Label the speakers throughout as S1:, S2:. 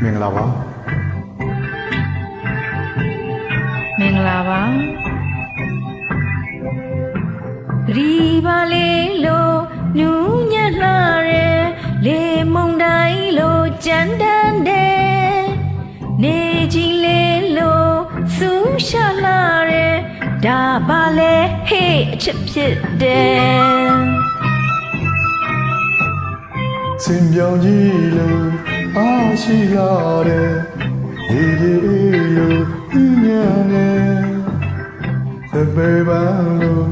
S1: မင်္ဂလာပါ
S2: မင်္ဂလာပါဂရီပါလေးလို့နူးညံ့လာတဲ့လေမုန်တိုင်းလို့ကြမ်းတမ်းတဲ့နေကြီးလေးလို့စူးရှာလာတဲ့ဒါပါလေဟေးအချစ်ဖြစ်တယ်
S1: စင်ပြောင်ကြီးလို့ အားရှိလာတဲ့ဒီဒီလို့ညံနေသပေပန်းလို့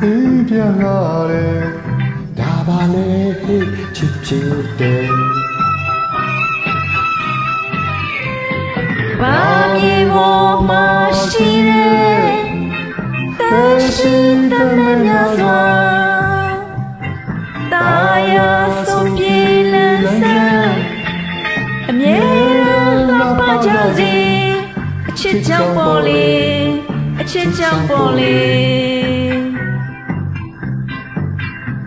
S1: ဒီပြန်လာတဲ့ဒါပါလေဟိတ်ချစ်ဖြစ်တယ်
S2: ဘာမြေပေါ်မှာရှိတဲ့ စေအချစ်ကြောင့်ပေါ်လေအချစ်ကြောင့်ပေါ်လေ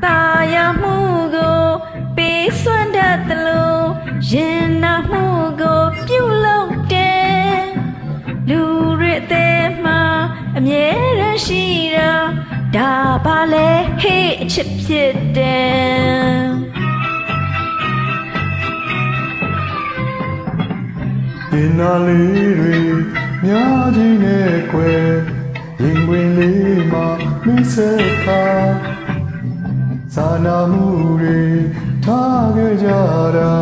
S2: တာယာမှုကိုပေးစွမ်းတတ်သလိုရင်နာမှုကိုပြုလုပ်တယ်လူရစ်တဲ့မှာအမြဲတမ်းရှိတာဒါပါလေဟေးအချစ်ဖြစ်တယ်
S1: ဒီနာလေးတွေများကြီးနဲ့ကွယ်ရင်တွင်လေးမှာမိစေခါစာနာမှုတွေထားခဲ့ကြတာ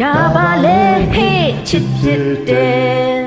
S2: ဒါပါလေဟေးအချစ်ဖြစ်တယ်